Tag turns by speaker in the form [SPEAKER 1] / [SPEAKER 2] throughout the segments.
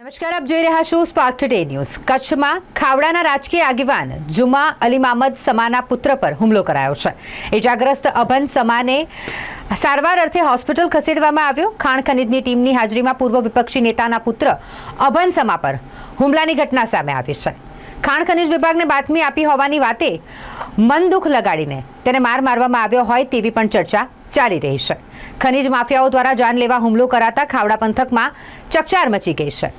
[SPEAKER 1] નમસ્કાર, આપ જોઈ રહ્યા છો સ્પાર્ક ટુડે ન્યૂઝ કચ્છમાં ખાવડાના રાજકીય આગેવાન જુમા અલી મામદ સમાના પુત્ર પર હુમલો કરાયો છે. ઇજાગ્રસ્ત અભન સમાને સારવાર અર્થે હોસ્પિટલ ખસેડવામાં આવ્યો. ખાણ ખનીજની ટીમની હાજરીમાં પૂર્વ વિપક્ષી નેતાના પુત્ર અભન સમા પર હુમલાની ઘટના સામે આવી છે. ખાણ ખનીજ વિભાગને બાતમી આપી હોવાની વાતે મન દુઃખ લગાડીને તેને માર મારવામાં આવ્યો હોય તેવી પણ ચર્ચા ચાલી રહી છે. ખનીજ માફિયાઓ દ્વારા જાનલેવા હુમલો કરાતા ખાવડા પંથકમાં ચકચાર મચી ગઈ છે.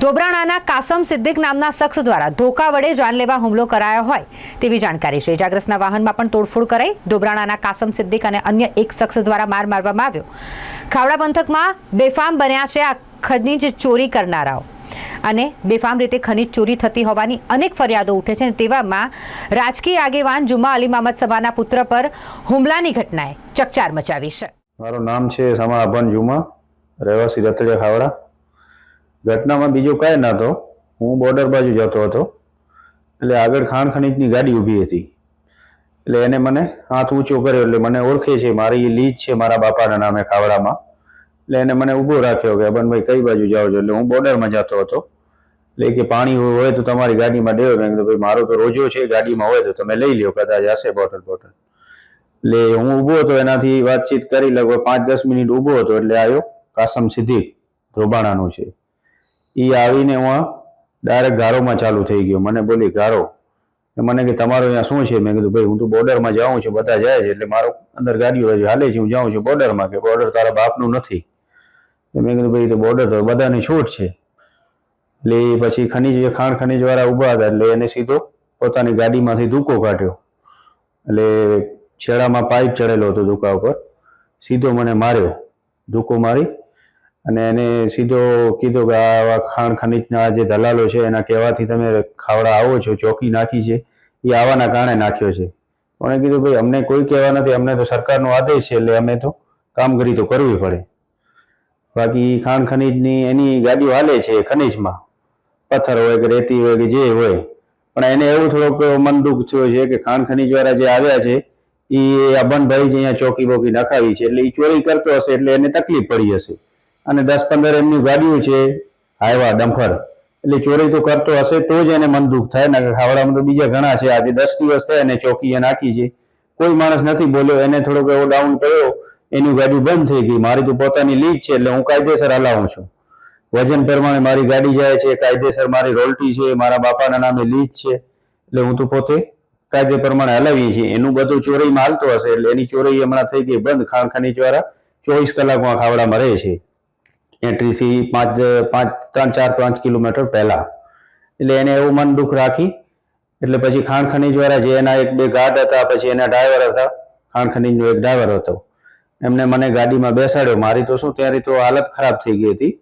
[SPEAKER 1] ધોબરાણાના કાસમ સિદ્દીક નામના શખ્સ દ્વારા ધોકા વડે જાનલેવા હુમલો કરાયો હોય તેવી જાણકારી છે. ઇજાગ્રસ્તના વાહનમાં પણ તોડફોડ કરાઈ ધોબરાણાના કાસમ સિદ્દીક અને અન્ય એક શખ્સ દ્વારા માર મારવામાં આવ્યો. ખાવડા પંથકમાં બેફામ બન્યા છે આ ખનીજ ચોરી કરનારાઓ. અને બેફામ રીતે ખનીજ ચોરી થતી હોવાની અનેક ફરિયાદો ઉઠે છે તેવામાં રાજકીય આગેવાન જુમા અલી મામદ સભાના પુત્ર પર હુમલાની ઘટનાએ ચકચાર મચાવી છે.
[SPEAKER 2] મારું નામ છે સમા અભન જુમા રહેવાસી રતડિયા ખાવડા. ઘટનામાં બીજું કાંઈ નહોતો હું બોર્ડર બાજુ જતો હતો. એટલે આગળ ખાણ ખનીજની ગાડી ઊભી હતી. એટલે એને મને હાથ ઊંચો કર્યો એટલે મને ઓળખે છે. મારી લીજ છે મારા બાપાના નામે ખાવડામાં. એટલે એને મને ઊભો રાખ્યો કે અબનભાઈ કઈ બાજુ જાઓ છો? એટલે હું બોર્ડરમાં જતો હતો. એટલે કે, પાણી હોય તો તમારી ગાડીમાં દેવો મેં કીધું, ભાઈ, મારો તો રોજો છે, ગાડીમાં હોય તો તમે લઈ લ્યો, કદાચ હશે બોટલ બોટલ. એટલે હું ઊભો હતો, એનાથી વાતચીત કરી લગભગ પાંચ દસ મિનિટ ઊભો હતો, એટલે આવ્યો કાસમ સિદ્દીક ધ્રોબાણાનું છે. એ આવીને હું ડાયરેક્ટ ગારોમાં ચાલુ થઈ ગયો. મને બોલી, ગારો. મને કે, તમારો અહીંયા શું છે? મેં કીધું, ભાઈ, હું તો બોર્ડરમાં જાઉં છું, બધા જાય છે, એટલે મારો અંદર ગાડીઓ હાલે છે, હું જાઉં છું બોર્ડરમાં. કે, બોર્ડર તારા બાપનું નથી. મેં કીધું ભાઈ બોર્ડર તો બધાની છૂટ છે. એટલે પછી ખનીજ, ખાણ ખનીજ વાળા ઊભા હતા, એટલે એને સીધો પોતાની ગાડીમાંથી ધૂકો કાઢ્યો. એટલે છેડામાં પાઇપ ચડેલો હતો ધૂકા ઉપર. સીધો મને માર્યો, ધૂકો મારી, અને એને સીધો કીધો કે આવા ખાણ ખનીજના જે દલાલો છે, એના કહેવાથી તમે ખાવડા આવો છો, ચોકી નાખી છે, એ આવાના કારણે નાખ્યો છે. મને કીધું, ભાઈ, અમને કોઈ કહેવા નથી, અમને તો સરકારનો આદેશ છે, એટલે અમે તો કામગીરી તો કરવી પડે. બાકી ખાણ ખનીજની એની ગાડીઓ હાલે છે ખનીજમાં. પથ્થર હોય કે રેતી હોય કે જે હોય. પણ એને એવું થોડોક મન દુઃખ થયો છે કે ખાણ ખનીજ વાળા જે આવ્યા છે એ અભનભાઈ જે અહીંયા ચોકી બોકી નખાવી છે, એટલે એ ચોરી કરતો હશે એટલે એને તકલીફ પડી હશે. અને દસ પંદર એમની ગાડીઓ છે, હાઈવા ડમ્ફર એટલે ચોરી તો કરતો હશે તો જ એને મન દુઃખ થાય ને ખાવડામાં તો બીજા ઘણા છે. આજે દસ દિવસ થયા એને ચોકી નાખી છે. કોઈ માણસ નથી બોલ્યો, એને થોડોક એવો ડાઉન કર્યો એની ગાડી બંધ થઈ ગઈ. મારી તો પોતાની લીજ છે એટલે હું કાયદેસર હલાવું છું. વજન પ્રમાણે મારી ગાડી જાય છે, કાયદેસર મારી રોલટી છે, મારા બાપાના નામે લીજ છે. એટલે હું તો પોતે કાયદે પ્રમાણે હલાવીએ છીએ. એનું બધું ચોરીમાં હાલતો હશે એટલે એની ચોરી હમણાં થઈ ગઈ બંધ. ખાણ વાળા ચોવીસ કલાકમાં ખાવડામાં રહે છે. એન્ટ્રીથી પાંચ પાંચ, ત્રણ, ચાર, પાંચ કિલોમીટર પહેલા. એટલે એને એવું મન દુઃખ રાખી. એટલે પછી ખાણ ખનીજ વાળા જે એના એક બે ગાર્ડ હતા, પછી એના ડ્રાઈવર હતા, ખાણ ખનીજનો એક ડ્રાઈવર હતો. એમને મને ગાડીમાં બેસાડ્યો. મારી તો શું ત્યારે તો હાલત ખરાબ થઈ ગઈ હતી.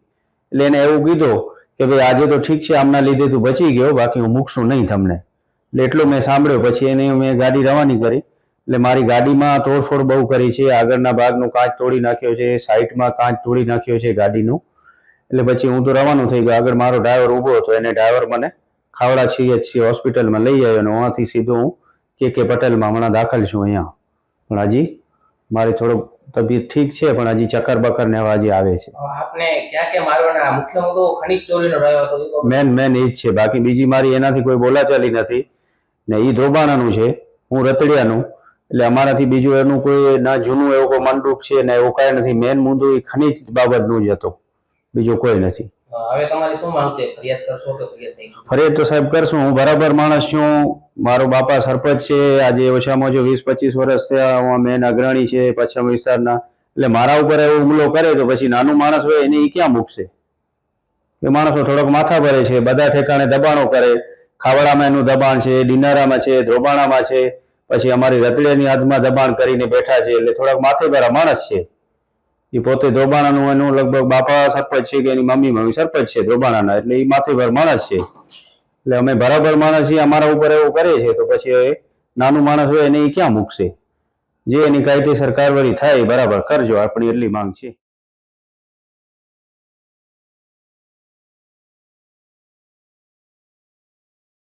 [SPEAKER 2] એટલે એને એવું કીધું કે ભાઈ, આજે તો ઠીક છે, આમના લીધે તું બચી ગયો, બાકી હું મૂકશું નહીં તમને. એટલે એટલું મેં સાંભળ્યો. પછી એને મેં ગાડી રવાની કરી. એટલે મારી ગાડીમાં તોડફોડ બહુ કરી છે. આગળના ભાગનું કાચ તોડી નાખ્યો છે, સાઈડમાં કાચ તોડી નાખ્યો છે ગાડીનું. એટલે પછી હું તો રવાનું થઈ ગયો. આગળ મારો ડ્રાઈવર ઊભો હતો. એને ડ્રાઈવર મને ખાવડા છીએ હોસ્પિટલમાં લઈ આવ્યો અને ત્યાંથી સીધો હું કે કે પટેલમાં હમણાં દાખલ છું અહીંયા. પણ હજી, મારી થોડોક તબિયત ઠીક છે પણ હજી ચક્કર બકર ને હજી આવે છે.
[SPEAKER 3] આપને ક્યાં ક્યાં મારવાના? મુખ્ય મુદ્દો ખનીજ ચોરીનો રહ્યો હતો
[SPEAKER 2] મેન મેન એ જ છે. બાકી બીજી મારી એનાથી કોઈ બોલાચાલી નથી. ને એ ધ્રોબાણાનું છે. હું રતડિયાનું. એટલે અમારાથી બીજું એનું કોઈ ના જૂનું એવું કોઈ મંડુક છે ને એવું કાંઈ નથી. મેન મુદ્દો એ ખનીજ બાબતનું જ હતો. બીજું કોઈ નથી.
[SPEAKER 3] હવે તમારી શું માંગ છે? ફરિયાદ કરશો કે ફરિયાદ નહીં?
[SPEAKER 2] ફરિયાદ તો સાહેબ કરશું. હું બરાબર માણસ છું. મારો બાપા સરપંચ છે, આજે ઓછામાં ઓછું વીસ પચીસ વર્ષ થયા મેન અગ્રણી છે, પશ્ચિમ વિસ્તારના. એટલે મારા ઉપર એવો હુમલો કરે તો પછી નાનું માણસ હોય એને એ ક્યાં મૂકશે? એ માણસો થોડોક માથા ભરે છે, બધા ઠેકાણે દબાણો કરે. ખાવડામાં એનું દબાણ છે, ડિનારામાં છે, ધ્રોબાણામાં છે. પછી અમારી રતડિયાની હાથમાં દબાણ કરીને બેઠા છે, એટલે થોડાક માથે ભરા માણસ છે. એ પોતે ધ્રોબાણાનું એનું લગભગ બાપા સરપંચ છે કે એની મમ્મી મમ્મી સરપંચ છે ધ્રોબાણાના, એટલે એ માથેભર માણસ છે. એટલે અમે બરાબર માણસ એ અમારા ઉપર એવું કરે છે, તો પછી નાનું માણસ હોય એને એ ક્યાં મૂકશે? જે એની કાયદેસર કારવારી થાય એ બરાબર કરજો, આપણી એટલી માંગ છે.